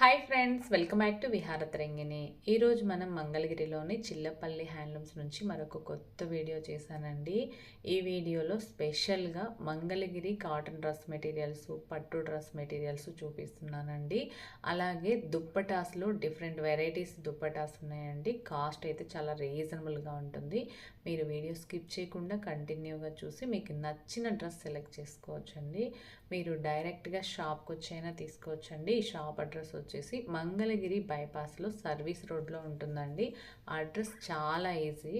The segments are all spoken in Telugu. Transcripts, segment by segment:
Hi friends welcome back to Viharatarangini ఈరోజు మనం మంగళగిరిలోని చిల్లపల్లి హ్యాండ్లూమ్స్ నుంచి మరొక కొత్త వీడియో చేశానండి. ఈ వీడియోలో స్పెషల్గా మంగళగిరి కాటన్ డ్రెస్ మెటీరియల్స్ పట్టు డ్రెస్ మెటీరియల్స్ చూపిస్తున్నానండి. అలాగే దుప్పటాస్లో డిఫరెంట్ వెరైటీస్ దుప్పటాస్ ఉన్నాయండి కాస్ట్ అయితే చాలా రీజనబుల్గా ఉంటుంది. మీరు వీడియో స్కిప్ చేయకుండా కంటిన్యూగా చూసి మీకు నచ్చిన డ్రెస్ సెలెక్ట్ చేసుకోవచ్చండి. మీరు డైరెక్ట్గా షాప్కి వచ్చైనా తీసుకోవచ్చండి. ఈ షాప్ అడ్రస్ వచ్చేసి మంగళగిరి బైపాస్లో సర్వీస్ రోడ్లో ఉంటుందండి. ఆ అడ్రస్ చాలా ఈజీ.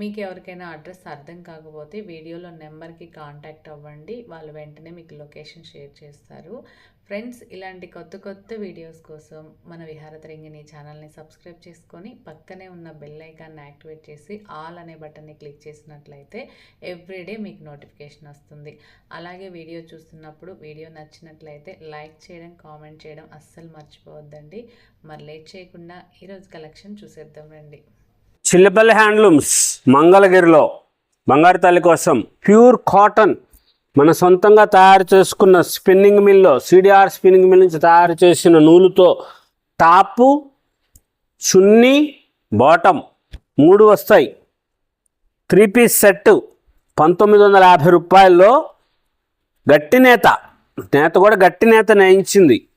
మీకు ఎవరికైనా అడ్రస్ అర్థం కాకపోతే వీడియోలో నెంబర్కి కాంటాక్ట్ అవ్వండి. వాళ్ళు వెంటనే మీకు లొకేషన్ షేర్ చేస్తారు. ఫ్రెండ్స్ ఇలాంటి కొత్త కొత్త వీడియోస్ కోసం మన విహారతరంగిణి ఛానల్ని సబ్స్క్రైబ్ చేసుకొని పక్కనే ఉన్న బెల్ ఐకాన్ని యాక్టివేట్ చేసి ఆల్ అనే బటన్ని క్లిక్ చేసినట్లయితే ఎవ్రీడే మీకు నోటిఫికేషన్ వస్తుంది. అలాగే వీడియో చూస్తున్నప్పుడు వీడియో నచ్చినట్లయితే లైక్ చేయడం కామెంట్ చేయడం అస్సలు మర్చిపోవద్దండి. మరి లేట్ చేయకుండా ఈరోజు కలెక్షన్ చూసేద్దాం రండి. చిల్లపల్లి హ్యాండ్లూమ్స్ మంగళగిరిలో బంగారు తల్లి కోసం ప్యూర్ కాటన్ మన సొంతంగా తయారు చేసుకున్న స్పిన్నింగ్ మిల్లో సిడిఆర్ స్పిన్నింగ్ మిల్ నుంచి తయారు చేసిన నూలుతో టాపు చున్నీ బాటమ్ మూడు వస్తాయి. త్రీ పీస్ సెట్ పంతొమ్మిది వందల యాభై రూపాయల్లో గట్టి నేత నేత కూడా గట్టి నేత నేయించింది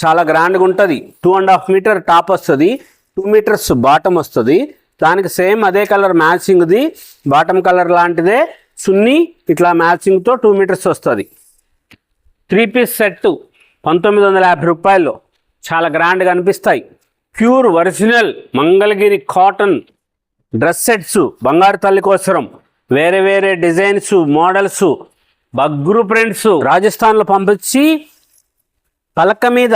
చాలా గ్రాండ్గా ఉంటుంది. Two and half metre top వస్తుంది టూ మీటర్స్ బాటమ్ వస్తుంది. దానికి సేమ్ అదే కలర్ మ్యాచింగ్ది బాటమ్ కలర్ లాంటిదే. చున్నీ ఇట్లా మ్యాచింగ్తో టూ మీటర్స్ వస్తుంది. త్రీ పీస్ సెట్ పంతొమ్మిది వందల యాభై రూపాయల్లో చాలా గ్రాండ్గా అనిపిస్తాయి. Pure original Mangalagiri cotton dress sets బంగారు తల్లి కోసరం. వేరే వేరే డిజైన్స్ మోడల్స్ బగ్గురు ప్రింట్స్ రాజస్థాన్లో పంపించి పలక మీద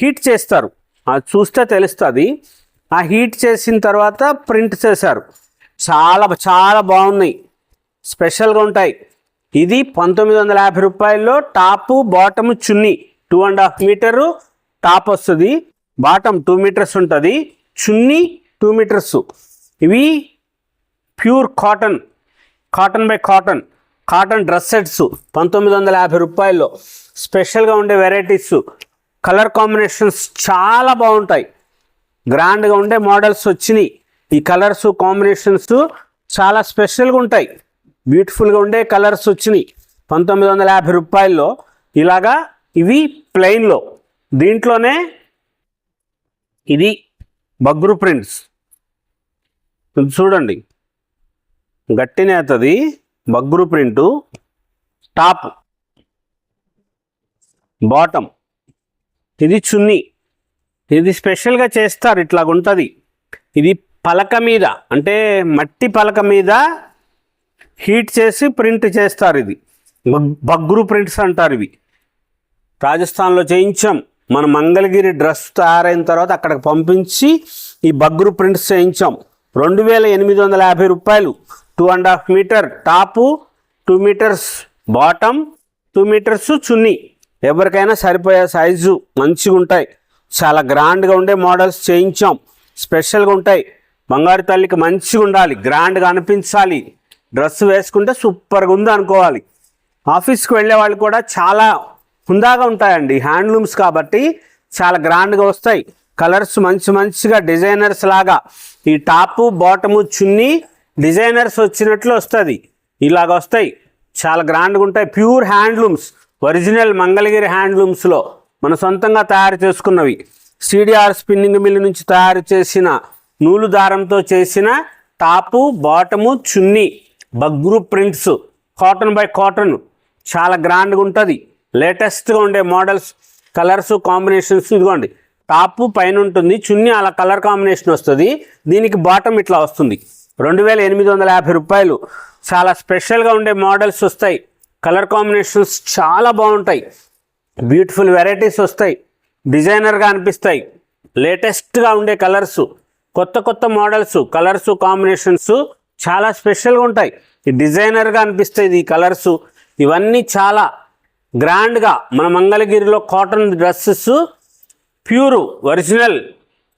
హీట్ చేస్తారు. అది చూస్తే తెలుస్తుంది. ఆ హీట్ చేసిన తర్వాత ప్రింట్ చేశారు. చాలా చాలా బాగున్నాయి. స్పెషల్గా ఉంటాయి. ఇది పంతొమ్మిది వందల యాభై రూపాయల్లో top bottom chunni two and half metre top వస్తుంది. బాటమ్ టూ మీటర్స్ ఉంటుంది. Chunni two metres. ఇవి pure cotton cotton by cotton cotton dress sets పంతొమ్మిది వందల యాభై రూపాయల్లో. స్పెషల్గా ఉండే వెరైటీస్ కలర్ కాంబినేషన్స్ చాలా బాగుంటాయి. గ్రాండ్గా ఉండే మోడల్స్ వచ్చినాయి. ఈ కలర్స్ కాంబినేషన్స్ చాలా స్పెషల్గా ఉంటాయి. బ్యూటిఫుల్గా ఉండే కలర్స్ వచ్చినాయి. పంతొమ్మిది వందల యాభై రూపాయల్లో ఇలాగా ఇవి ప్లెయిన్లో దీంట్లోనే ఇది బగ్గురు ప్రింట్స్ చూడండి. గట్టి నేతది బగ్గురు ప్రింటు టాప్ బాటమ్ ఇది చున్నీ. ఇది స్పెషల్గా చేస్తారు. ఇట్లాగుంటుంది. ఇది పలక మీద అంటే మట్టి పలక మీద హీట్ చేసి ప్రింట్ చేస్తారు ఇది. బగ్- బగ్గురు ప్రింట్స్ అంటారు ఇవి. రాజస్థాన్లో చేయించాం. మన మంగళగిరి డ్రెస్ తయారైన తర్వాత అక్కడికి పంపించి ఈ బగ్గురు ప్రింట్స్ చేయించాం. రెండు వేల ఎనిమిది వందల యాభై రూపాయలు. Two and half metre top two metres bottom two metres chunni. ఎవరికైనా సరిపోయే సైజు మంచిగా ఉంటాయి చాలా గ్రాండ్గా ఉండే మోడల్స్ చేయించాం. స్పెషల్గా ఉంటాయి. బంగారు తల్లికి మంచిగా ఉండాలి గ్రాండ్గా అనిపించాలి. డ్రెస్ వేసుకుంటే సూపర్గా ఉంది అనుకోవాలి. ఆఫీస్కి వెళ్ళే వాళ్ళు కూడా చాలా హుందాగా ఉంటాయండి హ్యాండ్లూమ్స్ కాబట్టి చాలా గ్రాండ్గా వస్తాయి. కలర్స్ మంచి మంచిగా డిజైనర్స్ లాగా. ఈ టాపు బాటము చున్నీ డిజైనర్స్ వచ్చినట్లు వస్తుంది. ఇలాగ వస్తాయి. చాలా గ్రాండ్గా ఉంటాయి. ప్యూర్ హ్యాండ్లూమ్స్ ఒరిజినల్ మంగళగిరి హ్యాండ్లూమ్స్లో మన సొంతంగా తయారు చేసుకున్నవి. సిడిఆర్ స్పిన్నింగ్ మిల్ నుంచి తయారు చేసిన నూలు దారంతో చేసిన top bottom chunni Bagru prints cotton by cotton చాలా గ్రాండ్గా ఉంటుంది. లేటెస్ట్గా ఉండే మోడల్స్ కలర్స్ కాంబినేషన్స్ ఇదిగోండి. టాపు పైన ఉంటుంది చున్నీ అలా కలర్ కాంబినేషన్ వస్తుంది. దీనికి బాటమ్ ఇట్లా వస్తుంది. రెండు వేల ఎనిమిది వందల యాభై రూపాయలు. చాలా స్పెషల్గా ఉండే మోడల్స్ వస్తాయి. కలర్ కాంబినేషన్స్ చాలా బాగుంటాయి. బ్యూటిఫుల్ వెరైటీస్ వస్తాయి. డిజైనర్గా అనిపిస్తాయి. లేటెస్ట్గా ఉండే కలర్స్ కొత్త కొత్త మోడల్స్ కలర్స్ కాంబినేషన్స్ చాలా స్పెషల్గా ఉంటాయి. ఈ డిజైనర్గా అనిపిస్తాయి ఈ కలర్స్ ఇవన్నీ చాలా గ్రాండ్గా మన మంగళగిరిలో cotton dresses pure original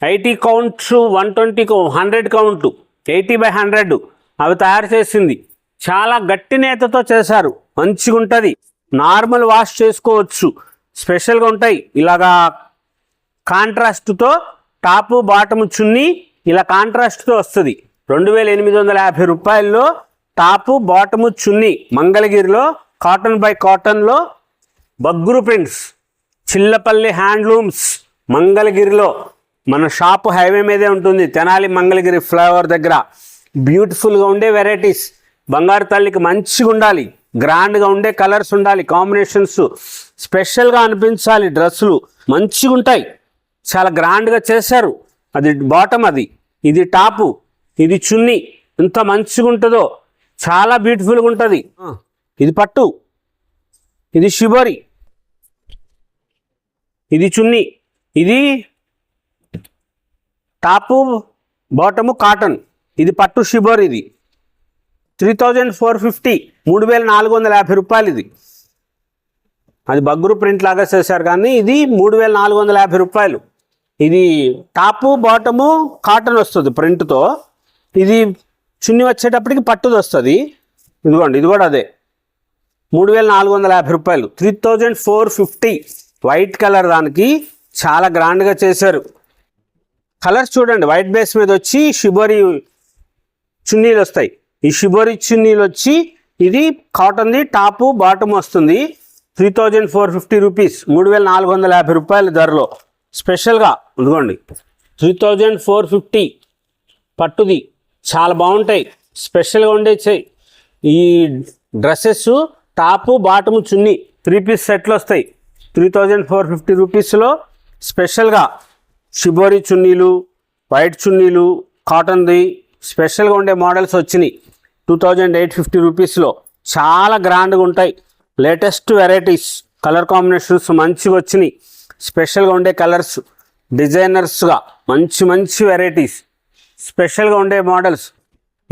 eighty counts one twenty hundred count eighty by hundred అవి తయారు చేసింది. చాలా గట్టి నేతతో చేశారు. మంచిగా ఉంటుంది. నార్మల్ వాష్ చేసుకోవచ్చు. స్పెషల్గా ఉంటాయి. ఇలాగా కాంట్రాస్ట్తో టాపు బాటము చున్నీ ఇలా కాంట్రాస్ట్తో వస్తుంది. రెండు వేల ఎనిమిది వందల యాభై రూపాయల్లో టాపు బాటము చున్నీ మంగళగిరిలో కాటన్ బై కాటన్లో బగ్గురు ప్రింట్స్ చిల్లపల్లి హ్యాండ్లూమ్స్ మంగళగిరిలో మన షాప్ హైవే మీదే ఉంటుంది. తెనాలి మంగళగిరి ఫ్లైఓవర్ దగ్గర. బ్యూటిఫుల్గా ఉండే వెరైటీస్. బంగారు తల్లికి మంచిగా ఉండాలి. గ్రాండ్గా ఉండే కలర్స్ ఉండాలి. కాంబినేషన్స్ స్పెషల్గా అనిపించాలి డ్రెస్సులు. మంచిగా ఉంటాయి చాలా గ్రాండ్గా చేశారు. అది బాటమ్ అది. ఇది టాపు ఇది చున్నీ. ఎంత మంచిగా ఉంటుందో చాలా బ్యూటిఫుల్గా ఉంటుంది ఇది పట్టు. ఇది షిబోరి ఇది చున్నీ. ఇది టాపు బాటము కాటన్ ఇది పట్టు షిబోర్ ఇది. త్రీ థౌజండ్ ఫోర్ ఫిఫ్టీ మూడు వేల నాలుగు వందల యాభై రూపాయలు ఇది అది బగ్గురు ప్రింట్ లాగా చేశారు కానీ ఇది మూడు వేల నాలుగు వందల యాభై రూపాయలు. ఇది టాపు బాటము కాటన్ వస్తుంది ప్రింట్తో. ఇది చున్ని వచ్చేటప్పటికి పట్టుది వస్తుంది. ఇదిగోండి ఇది కూడా అదే. మూడు వేల నాలుగు వందల యాభై రూపాయలు. Three thousand four fifty. White colour దానికి చాలా గ్రాండ్గా చేశారు. కలర్స్ చూడండి వైట్ బేస్ మీద వచ్చి షిబోరి చున్నీలు వస్తాయి. ఈ షిబోరి చున్నీలు వచ్చి ఇది కాటన్ది టాపు బాటమ్ వస్తుంది. Three thousand four fifty rupees. మూడు వేల నాలుగు వందల యాభై రూపాయల ధరలో. స్పెషల్గా ఇదిగోండి. త్రీ థౌజండ్ ఫోర్ ఫిఫ్టీ పట్టుది చాలా బాగుంటాయి. స్పెషల్గా ఉండే చెయ్యి ఈ dresses top bottom chunni three piece సెట్లు వస్తాయి. త్రీ థౌజండ్ ఫోర్ ఫిఫ్టీ రూపీస్లో స్పెషల్గా షిబోరి చున్నీలు వైట్ చున్నీలు కాటన్ది స్పెషల్గా ఉండే మోడల్స్ వచ్చినాయి. టూ థౌజండ్ ఎయిట్ ఫిఫ్టీ రూపీస్లో చాలా గ్రాండ్గా ఉంటాయి. లేటెస్ట్ వెరైటీస్ కలర్ కాంబినేషన్స్ మంచిగా వచ్చినాయి. స్పెషల్గా ఉండే కలర్స్ డిజైనర్స్గా మంచి మంచి వెరైటీస్ స్పెషల్గా ఉండే మోడల్స్.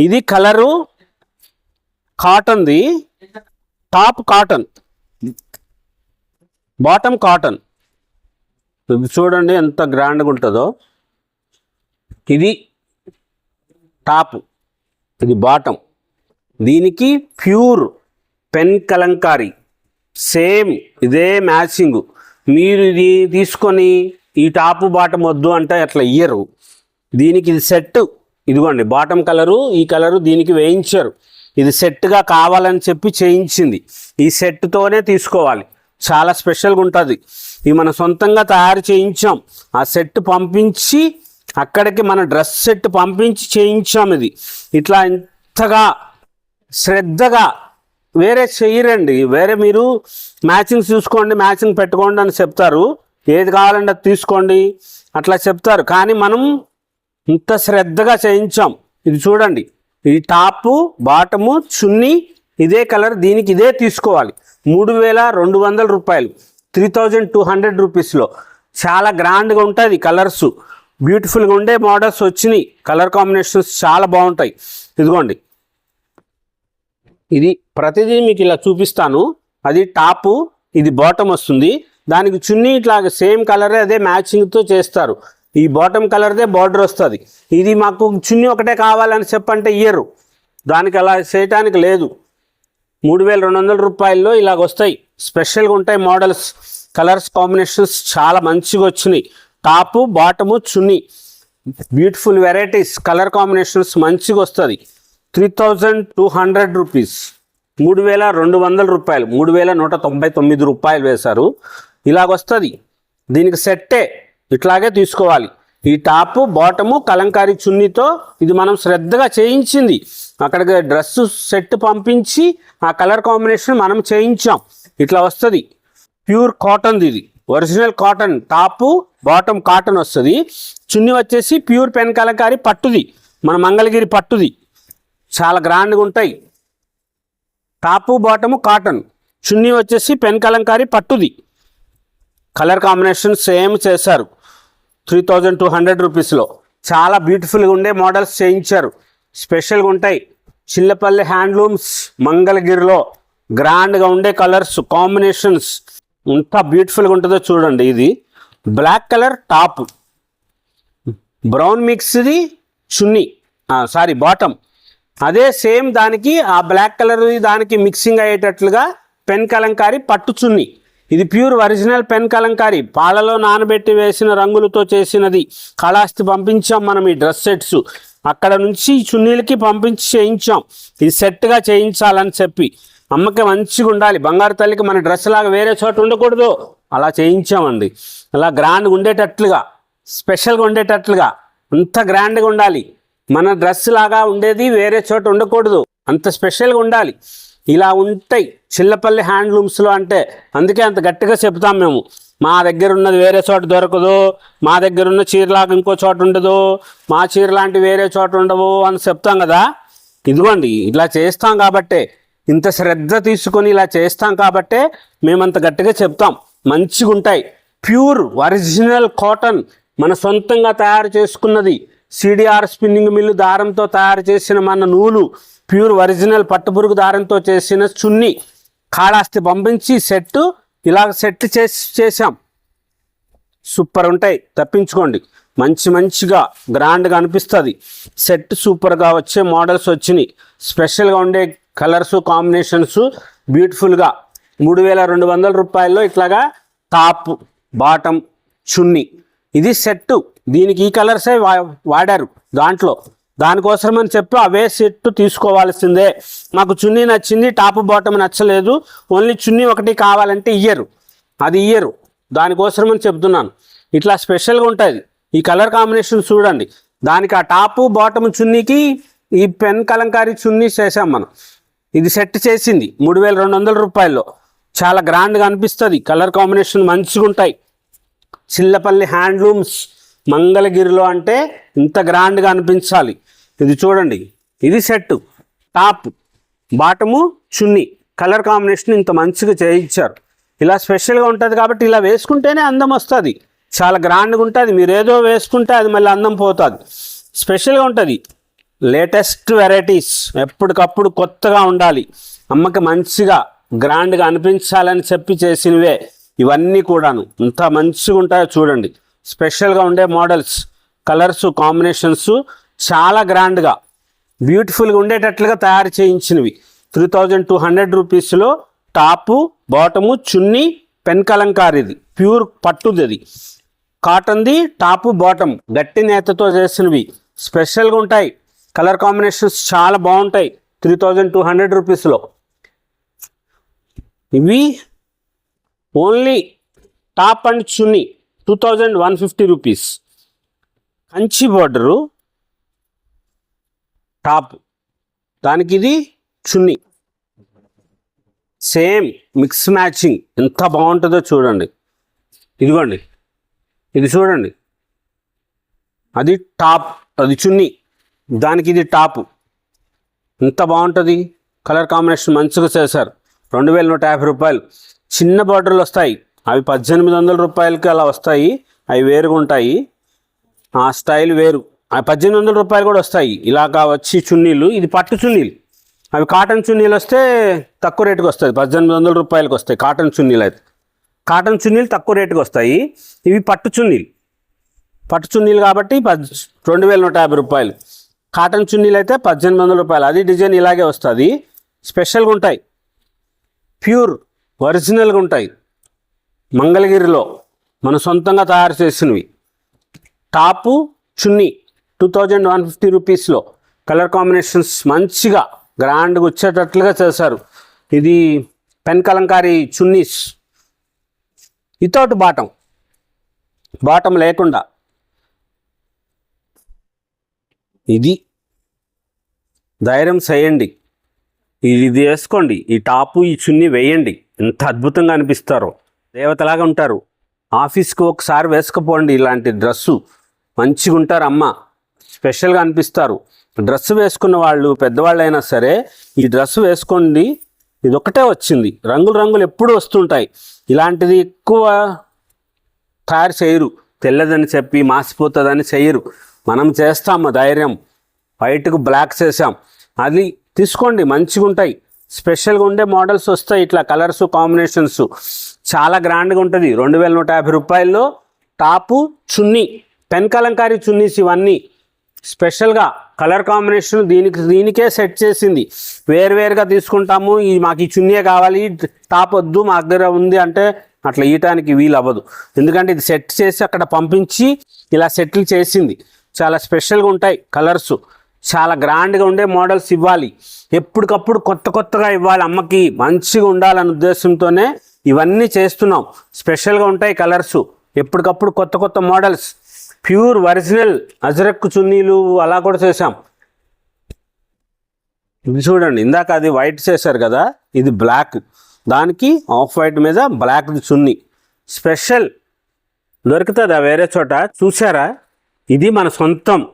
ఇది కలరు కాటన్ది టాప్ కాటన్ బాటమ్ కాటన్. ఇది చూడండి ఎంత గ్రాండ్గా ఉంటుందో. ఇది టాప్ ఇది బాటమ్. దీనికి ప్యూర్ పెన్ కలంకారీ సేమ్ ఇదే మ్యాచింగు. మీరు ఇది తీసుకొని ఈ టాపు బాటం వద్దు అంటే అట్లా ఇయ్యరు. దీనికి ఇది సెట్ ఇదిగోండి బాటమ్ కలరు ఈ కలరు దీనికి వేయించారు. ఇది సెట్గా కావాలని చెప్పి చేయించింది. ఈ సెట్తోనే తీసుకోవాలి. చాలా స్పెషల్గా ఉంటుంది. ఇది మన సొంతంగా తయారు చేయించాం. ఆ సెట్ పంపించి అక్కడికి మన డ్రెస్ సెట్ పంపించి చేయించాం ఇది. ఇట్లా ఇంతగా శ్రద్ధగా వేరే చెయ్యరండి. వేరే మీరు మ్యాచింగ్ చూసుకోండి మ్యాచింగ్ పెట్టుకోండి అని చెప్తారు. ఏది కావాలంటే అది తీసుకోండి. అట్లా చెప్తారు. కానీ మనం ఇంత శ్రద్ధగా చేయించాం. ఇది చూడండి. ఇది టాపు బాటము చున్నీ ఇదే కలర్ దీనికి ఇదే తీసుకోవాలి. మూడు వేల రెండు వందల రూపాయలు. త్రీ థౌజండ్ టూ హండ్రెడ్ రూపీస్లో. చాలా గ్రాండ్గా ఉంటుంది కలర్స్. బ్యూటిఫుల్గా ఉండే మోడల్స్ వచ్చినాయి. కలర్ కాంబినేషన్స్ చాలా బాగుంటాయి. ఇదిగోండి. ఇది ప్రతిదీ మీకు ఇలా చూపిస్తాను. అది టాపు ఇది బాటమ్ వస్తుంది. దానికి చున్నీ ఇట్లాగ సేమ్ కలరే అదే మ్యాచింగ్తో చేస్తారు. ఈ బాటమ్ కలర్దే బార్డర్ వస్తుంది. ఇది మాకు చున్నీ ఒకటే కావాలని చెప్పంటే ఇయ్యరు. దానికి అలా చేయటానికి లేదు. మూడు వేల రెండు వందల రూపాయల్లో ఇలాగ వస్తాయి. స్పెషల్గా ఉంటాయి మోడల్స్. కలర్స్ కాంబినేషన్స్ చాలా మంచిగా వచ్చినాయి. Top bottom chunni. Beautiful varieties. Colour combinations మంచిగా వస్తుంది. Three thousand two hundred rupees. మూడు వేల రెండు వందల రూపాయలు. మూడు వేల నూట తొంభై తొమ్మిది రూపాయలు వేశారు. ఇలాగ వస్తుంది దీనికి సెట్టే ఇట్లాగే తీసుకోవాలి. ఈ టాపు బాటము కలంకారీ చున్నీతో ఇది మనం శ్రద్ధగా చేయించింది. అక్కడికి డ్రెస్ సెట్ పంపించి ఆ కలర్ కాంబినేషన్ మనం చేయించాం. ఇట్లా వస్తుంది. ప్యూర్ కాటన్ ఇది. Original cotton. Top bottom cotton వస్తుంది. చున్నీ వచ్చేసి ప్యూర్ పెన్ కలంకారీ పట్టుది. మన మంగళగిరి పట్టుది. చాలా గ్రాండ్గా ఉంటాయి. టాపు బాటము కాటన్ చున్నీ వచ్చేసి పెన్ కలంకారీ పట్టుది. కలర్ కాంబినేషన్ సేమ్ చేశారు. త్రీ థౌజండ్ టూ హండ్రెడ్ రూపీస్లో చాలా బ్యూటిఫుల్గా ఉండే మోడల్స్ చేయించారు. స్పెషల్గా ఉంటాయి. చిల్లపల్లి హ్యాండ్లూమ్స్ మంగళగిరిలో గ్రాండ్గా ఉండే కలర్స్ కాంబినేషన్స్ ఎంత బ్యూటిఫుల్గా ఉంటుందో చూడండి ఇది. బ్లాక్ కలర్ టాప్ బ్రౌన్ మిక్స్ది చున్నీ. సారీ బాటమ్ అదే సేమ్ దానికి ఆ బ్లాక్ కలర్ దానికి మిక్సింగ్ అయ్యేటట్లుగా పెన్ కలంకారీ పట్టు చున్నీ. ఇది ప్యూర్ ఒరిజినల్ పెన్ కలంకారీ. పాలలో నానబెట్టి వేసిన రంగులతో చేసినది. కళాస్తి పంపించాం మనం ఈ డ్రెస్ సెట్స్. అక్కడ నుంచి ఈ చున్నీలకి పంపించి చేయించాం. ఇది సెట్గా చేయించాలని చెప్పి. అమ్మకి మంచిగా ఉండాలి. బంగారు తల్లికి మన డ్రెస్ లాగా వేరే చోట ఉండకూడదు. అలా చేయించామండి. అలా గ్రాండ్గా ఉండేటట్లుగా స్పెషల్గా ఉండేటట్లుగా అంత గ్రాండ్గా ఉండాలి. మన డ్రెస్ లాగా ఉండేది వేరే చోట ఉండకూడదు. అంత స్పెషల్గా ఉండాలి. ఇలా ఉంటాయి. చిల్లపల్లి హ్యాండ్లూమ్స్లో అంటే అందుకే అంత గట్టిగా చెప్తాం మేము. మా దగ్గర ఉన్నది వేరే చోట దొరకదు. మా దగ్గర ఉన్న చీరలాగా ఇంకో చోట ఉండదు. మా చీర లాంటి వేరే చోట ఉండవు అని చెప్తాం కదా. ఇదిగోండి ఇలా చేస్తాం కాబట్టే. ఇంత శ్రద్ధ తీసుకొని ఇలా చేస్తాం కాబట్టే మేమంత గట్టిగా చెప్తాం. మంచిగా ఉంటాయి ప్యూర్ ఒరిజినల్ కాటన్ మన సొంతంగా తయారు చేసుకున్నది. సిడిఆర్ స్పిన్నింగ్ మిల్లు దారంతో తయారు చేసిన మన నూలు ప్యూర్ ఒరిజినల్ పట్టుపురుగు దారంతో చేసిన చున్ని కాళాస్తి పంపించి సెట్ ఇలా సెట్ చేసి చేసాం సూపర్ ఉంటాయి తప్పించుకోండి. మంచి మంచిగా గ్రాండ్గా అనిపిస్తుంది. సెట్ సూపర్గా వచ్చే మోడల్స్ వచ్చినాయి. స్పెషల్గా ఉండే కలర్స్ కాంబినేషన్స్ బ్యూటిఫుల్గా. మూడు వేల రెండు వందల రూపాయల్లో ఇట్లాగా టాప్ బాటమ్ చున్నీ. ఇది సెట్ దీనికి ఈ కలర్సే వా వాడారు దాంట్లో. దానికోసం అని చెప్పి అవే సెట్ తీసుకోవాల్సిందే. మాకు చున్నీ నచ్చింది టాప్ బాటమ్ నచ్చలేదు. ఓన్లీ చున్నీ ఒకటి కావాలంటే ఇయ్యరు. అది ఇయ్యరు. దానికోసం అని చెప్తున్నాను. ఇట్లా స్పెషల్గా ఉంటుంది. ఈ కలర్ కాంబినేషన్ చూడండి. దానికి ఆ టాపు బాటమ్ చున్నీకి ఈ పెన్ కలంకారీ చున్నీ చేసాం మనం. ఇది సెట్ చేసింది మూడు వేల రెండు వందల రూపాయల్లో. చాలా గ్రాండ్గా అనిపిస్తుంది. కలర్ కాంబినేషన్ మంచిగా ఉంటాయి చిల్లపల్లి హ్యాండ్లూమ్స్ మంగళగిరిలో అంటే ఇంత గ్రాండ్గా అనిపించాలి. ఇది చూడండి. ఇది set top. Bottom chunni. Colour combination ఇంత మంచిగా చేయించారు. ఇలా స్పెషల్గా ఉంటుంది కాబట్టి ఇలా వేసుకుంటేనే అందం వస్తుంది. చాలా గ్రాండ్గా ఉంటుంది. మీరు ఏదో వేసుకుంటే అది మళ్ళీ అందం పోతుంది. స్పెషల్గా ఉంటుంది. Latest varieties. ఎప్పటికప్పుడు కొత్తగా ఉండాలి. అమ్మకి మంచిగా గ్రాండ్గా అనిపించాలని చెప్పి చేసినవే. ఇవన్నీ కూడాను. ఇంత మంచిగా ఉంటాయో చూడండి. స్పెషల్గా ఉండే మోడల్స్ కలర్స్ కాంబినేషన్స్ చాలా గ్రాండ్గా బ్యూటిఫుల్గా ఉండేటట్లుగా తయారు చేయించినవి. త్రీ థౌజండ్ టూ హండ్రెడ్ రూపీస్లో టాపు బాటము చున్నీ పెన్ కలంకారీది. ప్యూర్ పట్టుది అది. కాటన్ది టాపు బాటమ్ గట్టి నేతతో చేసినవి. స్పెషల్గా ఉంటాయి. కలర్ కాంబినేషన్స్ చాలా బాగుంటాయి. త్రీ థౌజండ్ టూ హండ్రెడ్ రూపీస్లో. ఇవి only top and chunni two thousand one fifty rupees. Kanchi border top. దానికి ఇది చున్నీ. Same mix matching. ఎంత బాగుంటుందో చూడండి. ఇదిగోండి. ఇది చూడండి. అది టాప్ అది చున్నీ. దానికి ఇది టాప్. ఎంత బాగుంటుంది. కలర్ కాంబినేషన్ మంచిగా చేశారు. రెండు వేల నూట యాభై రూపాయలు. చిన్న బార్డర్లు వస్తాయి. అవి పద్దెనిమిది వందల రూపాయలకి అలా వస్తాయి. అవి వేరుగా ఉంటాయి. ఆ స్టైల్ వేరు. ఆ పద్దెనిమిది వందల రూపాయలు కూడా వస్తాయి. ఇలాగా వచ్చి చున్నీలు. ఇది పట్టు చున్నీలు. అవి కాటన్ చున్నీలు వస్తే తక్కువ రేటుకి వస్తాయి. పద్దెనిమిది వందల రూపాయలకి వస్తాయి కాటన్ చున్నీలు అయితే. కాటన్ చున్నీలు తక్కువ రేటుకి వస్తాయి. ఇవి పట్టు చున్నీలు. పట్టు చున్నీలు కాబట్టి పద్ రెండు వేల నూట యాభై రూపాయలు. కాటన్ చున్నీలు అయితే పద్దెనిమిది వందల రూపాయలు. అది డిజైన్ ఇలాగే వస్తుంది. స్పెషల్గా ఉంటాయి. ప్యూర్ ఒరిజినల్గా ఉంటాయి. మంగళగిరిలో మన సొంతంగా తయారు చేసినవి. Top chunni two thousand one fifty రూపీస్లో. కలర్ కాంబినేషన్స్ మంచిగా గ్రాండ్గా వచ్చేటట్లుగా చేశారు. ఇది pen kalamkari chunnis. Without bottom. Bottom లేకుండా. ఇది ధైర్యం చేయండి. ఇది వేసుకోండి. ఈ టాపు ఈ చున్నీ వేయండి. ఎంత అద్భుతంగా అనిపిస్తారో. దేవతలాగా ఉంటారు. ఆఫీస్కి ఒకసారి వేసుకుపోండి ఇలాంటి డ్రెస్సు. మంచిగా ఉంటారు అమ్మ స్పెషల్గా అనిపిస్తారు. డ్రెస్ వేసుకున్న వాళ్ళు పెద్దవాళ్ళు అయినా సరే ఈ డ్రెస్ వేసుకోండి. ఇది ఒకటే వచ్చింది. రంగులు రంగులు ఎప్పుడు వస్తుంటాయి. ఇలాంటిది ఎక్కువ తయారు చేయరు. తెల్లదని చెప్పి మాసిపోతుందని చేయరు. మనం చేస్తాము ధైర్యం. బయటకు బ్లాక్ చేసాం అది తీసుకోండి. మంచిగా ఉంటాయి స్పెషల్గా ఉండే మోడల్స్ వస్తాయి. ఇట్లా కలర్స్ కాంబినేషన్స్ చాలా గ్రాండ్గా ఉంటుంది. రెండు వేల నూట యాభై రూపాయల్లో టాపు చున్నీ పెన్ కలంకారీ చున్నీస్ ఇవన్నీ స్పెషల్గా కలర్ కాంబినేషన్ దీనికి దీనికే సెట్ చేసింది. వేరువేరుగా తీసుకుంటాము. ఈ మాకు ఈ చున్నీయే కావాలి. టాప్ వద్దు మా దగ్గర ఉంది అంటే అట్లా ఇయటానికి వీలు అవ్వదు ఎందుకంటే ఇది సెట్ చేసి అక్కడ పంపించి ఇలా సెటిల్ చేసింది. చాలా స్పెషల్గా ఉంటాయి కలర్స్. చాలా గ్రాండ్గా ఉండే మోడల్స్ ఇవ్వాలి. ఎప్పటికప్పుడు కొత్త కొత్తగా ఇవ్వాలి. అమ్మకి మంచిగా ఉండాలనే ఉద్దేశంతోనే ఇవన్నీ చేస్తున్నాం. స్పెషల్గా ఉంటాయి కలర్స్. ఎప్పటికప్పుడు కొత్త కొత్త మోడల్స్. ప్యూర్ ఒరిజినల్ అజరక్కు చున్నీలు అలా కూడా చేసాం ఇది చూడండి ఇందాక అది వైట్ చేశారు కదా ఇది బ్లాక్. దానికి ఆఫ్ వైట్ మీద బ్లాక్ చున్నీ. స్పెషల్ దొరుకుతుందా వేరే చోట? చూసారా ఇది మన సొంతం.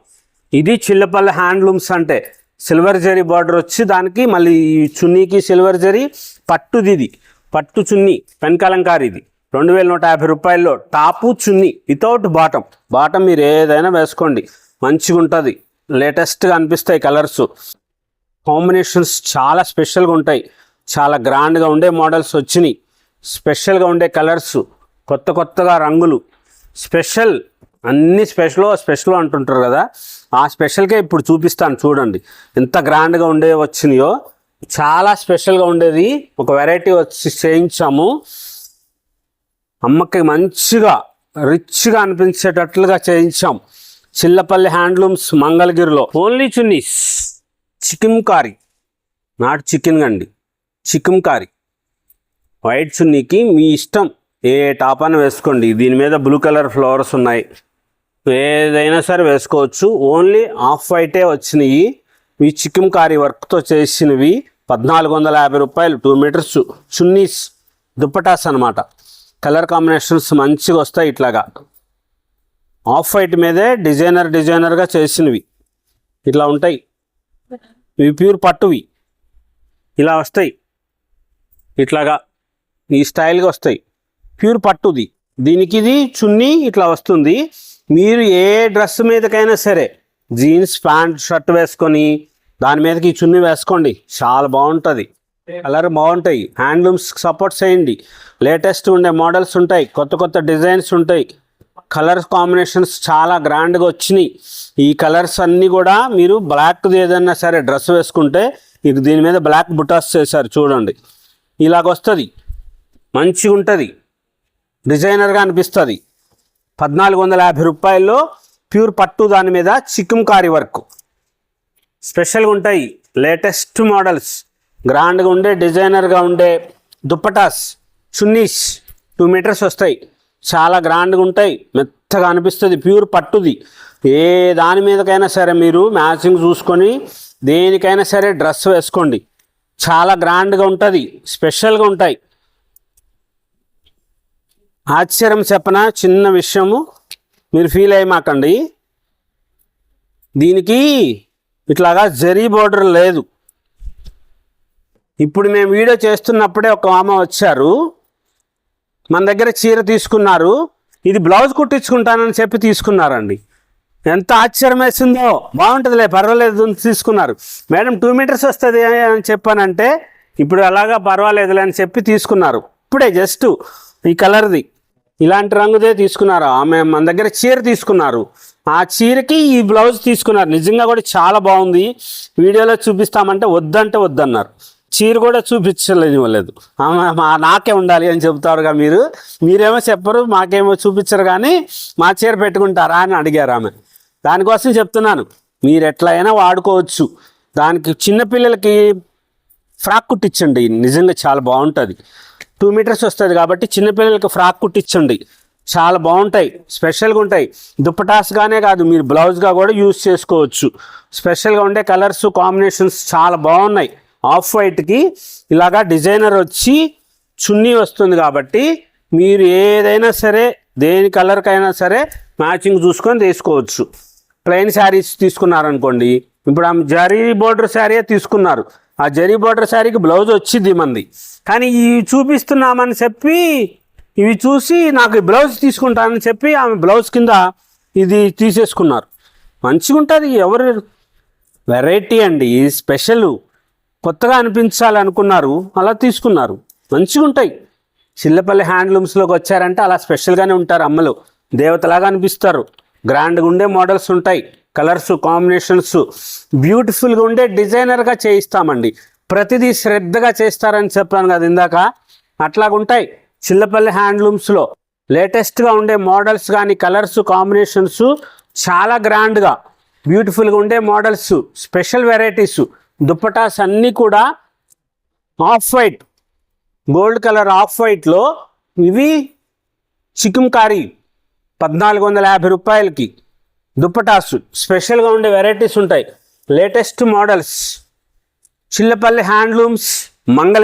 ఇది చిల్లపల్లి హ్యాండ్లూమ్స్ అంటే. సిల్వర్ జరీ బార్డర్ వచ్చి దానికి మళ్ళీ చున్నీకి సిల్వర్ జరీ పట్టుది ఇది. పట్టు చున్నీ పెన్కలంకారి ఇది. రెండు వేల నూట యాభై రూపాయల్లో top chunni without bottom. Bottom మీరు ఏదైనా వేసుకోండి. మంచిగా ఉంటుంది. లేటెస్ట్గా అనిపిస్తాయి కలర్స్. కాంబినేషన్స్ చాలా స్పెషల్గా ఉంటాయి. చాలా గ్రాండ్గా ఉండే మోడల్స్ వచ్చినాయి. స్పెషల్గా ఉండే కలర్స్. కొత్త కొత్తగా రంగులు. స్పెషల్ అన్ని స్పెషల్ స్పెషల్ అంటుంటారు కదా. ఆ స్పెషల్కే ఇప్పుడు చూపిస్తాను చూడండి. ఎంత గ్రాండ్గా ఉండే వచ్చినాయో. చాలా స్పెషల్గా ఉండేది. ఒక వెరైటీ వచ్చి చేయించాము. అమ్మకి మంచిగా రిచ్గా అనిపించేటట్లుగా చేయించాం. చిల్లపల్లి హ్యాండ్లూమ్స్ మంగళగిరిలో. Only chunnis chikankari not chicken అండి చికెన్ కారీ వైట్ చున్నీకి మీ ఇష్టం. ఏ టాప్ అని వేసుకోండి. దీని మీద బ్లూ కలర్ ఫ్లవర్స్ ఉన్నాయి. ఏదైనా సరే వేసుకోవచ్చు. ఓన్లీ ఆఫ్ వైటే వచ్చినాయి. ఈ చికెన్ కారీ వర్క్తో చేసినవి పద్నాలుగు వందల యాభై రూపాయలు టూ మీటర్స్ చున్నీస్ దుప్పటాస్ అనమాట కలర్ కాంబినేషన్స్ మంచిగా వస్తాయి ఇట్లాగా. ఆఫ్ వైట్ మీదే డిజైనర్ డిజైనర్గా చేసినవి. ఇట్లా ఉంటాయి. ఇవి ప్యూర్ పట్టువి. ఇలా వస్తాయి. ఇట్లాగా ఈ స్టైల్గా వస్తాయి. ప్యూర్ పట్టుది. దీనికి ఇది చున్నీ ఇట్లా వస్తుంది. మీరు ఏ డ్రెస్ మీదకైనా సరే జీన్స్ ప్యాంట్ షర్ట్ వేసుకొని దాని మీదకి ఈ చున్నీ వేసుకోండి. చాలా బాగుంటుంది. కలర్ బాగుంటాయి. హ్యాండ్లూమ్స్ సపోర్ట్ చేయండి. లేటెస్ట్ ఉండే మోడల్స్ ఉంటాయి. కొత్త కొత్త డిజైన్స్ ఉంటాయి. కలర్స్ కాంబినేషన్స్ చాలా గ్రాండ్గా వచ్చినాయి. ఈ కలర్స్ అన్నీ కూడా మీరు బ్లాక్ది ఏదైనా సరే డ్రెస్ వేసుకుంటే మీకు దీని మీద బ్లాక్ బుటాస్ చేశారు చూడండి. ఇలాగ వస్తుంది మంచిగా ఉంటుంది డిజైనర్గా అనిపిస్తుంది. పద్నాలుగు వందల యాభై రూపాయల్లో ప్యూర్ పట్టు దాని మీద చికెన్ కారీ వర్క్. స్పెషల్గా ఉంటాయి లేటెస్ట్ మోడల్స్. గ్రాండ్గా ఉండే డిజైనర్గా ఉండే దుప్పటాస్ చున్నీస్ టూ మీటర్స్ వస్తాయి. చాలా గ్రాండ్గా ఉంటాయి. మెత్తగా అనిపిస్తుంది. ప్యూర్ పట్టుది. ఏ దాని మీదకైనా సరే మీరు మ్యాచింగ్ చూసుకొని దేనికైనా సరే డ్రెస్ వేసుకోండి. చాలా గ్రాండ్గా ఉంటుంది. స్పెషల్గా ఉంటాయి. ఆశ్చర్యం చెప్పన? చిన్న విషయము. మీరు ఫీల్ అయ్యమాకండి దీనికి ఇట్లాగా జరీ బోర్డర్ లేదు. ఇప్పుడు మేము వీడియో చేస్తున్నప్పుడే ఒక ఆమె వచ్చారు. మన దగ్గర చీర తీసుకున్నారు. ఇది బ్లౌజ్ కుట్టించుకుంటానని చెప్పి తీసుకున్నారండి. ఎంత ఆశ్చర్యం వేసిందో. బాగుంటుందిలే పర్వాలేదు అని తీసుకున్నారు. మేడం టూ మీటర్స్ వస్తుంది అని చెప్పానంటే ఇప్పుడు అలాగా పర్వాలేదులే అని చెప్పి తీసుకున్నారు. ఇప్పుడే జస్ట్ ఈ కలర్ది ఇలాంటి రంగుదే తీసుకున్నారు. ఆమె మన దగ్గర చీర తీసుకున్నారు. ఆ చీరకి ఈ బ్లౌజ్ తీసుకున్నారు. నిజంగా కూడా చాలా బాగుంది. వీడియోలో చూపిస్తామంటే వద్దంటే వద్దన్నారు. చీర కూడా చూపించలేదు ఆమె మా నాకే ఉండాలి అని చెబుతారుగా మీరు. మీరేమో చెప్పరు మాకేమో చూపించరు కానీ మా చీర పెట్టుకుంటారా అని అడిగారు ఆమె. దానికోసం చెప్తున్నాను. మీరు ఎట్లయినా వాడుకోవచ్చు. దానికి చిన్నపిల్లలకి ఫ్రాక్ కుట్టించండి. నిజంగా చాలా బాగుంటుంది. టూ మీటర్స్ వస్తుంది కాబట్టి చిన్నపిల్లలకి ఫ్రాక్ కుట్టించండి. చాలా బాగుంటాయి. స్పెషల్గా ఉంటాయి. దుప్పటాస్గానే కాదు మీరు బ్లౌజ్గా కూడా యూస్ చేసుకోవచ్చు. స్పెషల్గా ఉండే కలర్స్ కాంబినేషన్స్ చాలా బాగున్నాయి. ఆఫ్ వైట్కి ఇలాగా డిజైనర్ వచ్చి చున్నీ వస్తుంది కాబట్టి మీరు ఏదైనా సరే దేని కలర్కైనా సరే మ్యాచింగ్ చూసుకొని తీసుకోవచ్చు ప్లెయిన్ శారీస్ తీసుకున్నారనుకోండి. ఇప్పుడు ఆమె జరీ బోర్డర్ శారీ తీసుకున్నారు. ఆ జరీ బోర్డర్ శారీకి బ్లౌజ్ వచ్చింది మంది. కానీ ఇవి చూపిస్తున్నామని చెప్పి ఇవి చూసి నాకు బ్లౌజ్ తీసుకుంటానని చెప్పి ఆమె బ్లౌజ్ కింద ఇది తీసేసుకున్నారు. మంచిగా ఉంటుంది ఎవరు వెరైటీ అండి స్పెషల్. కొత్తగా అనిపించాలనుకున్నారు అలా తీసుకున్నారు. మంచిగా ఉంటాయి. చిల్లపల్లి హ్యాండ్లూమ్స్లోకి వచ్చారంటే అలా స్పెషల్గానే ఉంటారు అమ్మలు. దేవతలాగా అనిపిస్తారు. గ్రాండ్గా ఉండే మోడల్స్ ఉంటాయి. కలర్స్ కాంబినేషన్స్ బ్యూటిఫుల్గా ఉండే డిజైనర్గా చేయిస్తామండి. ప్రతిదీ శ్రద్ధగా చేస్తారని చెప్పాను కదా ఇందాక. అట్లాగుంటాయి చిల్లపల్లి హ్యాండ్లూమ్స్లో లేటెస్ట్గా ఉండే మోడల్స్ కానీ కలర్స్ కాంబినేషన్స్ చాలా గ్రాండ్గా బ్యూటిఫుల్గా ఉండే మోడల్స్ స్పెషల్ వెరైటీస్ దుప్పటాస్ అన్నీ కూడా off white gold colour off వైట్లో ఇవి చికెన్ పద్నాలుగు వందల యాభై రూపాయలకి. దుప్పటాస్. స్పెషల్గా ఉండే వెరైటీస్ ఉంటాయి. Latest models. చిల్లపల్లి హ్యాండ్లూమ్స్ మంగళ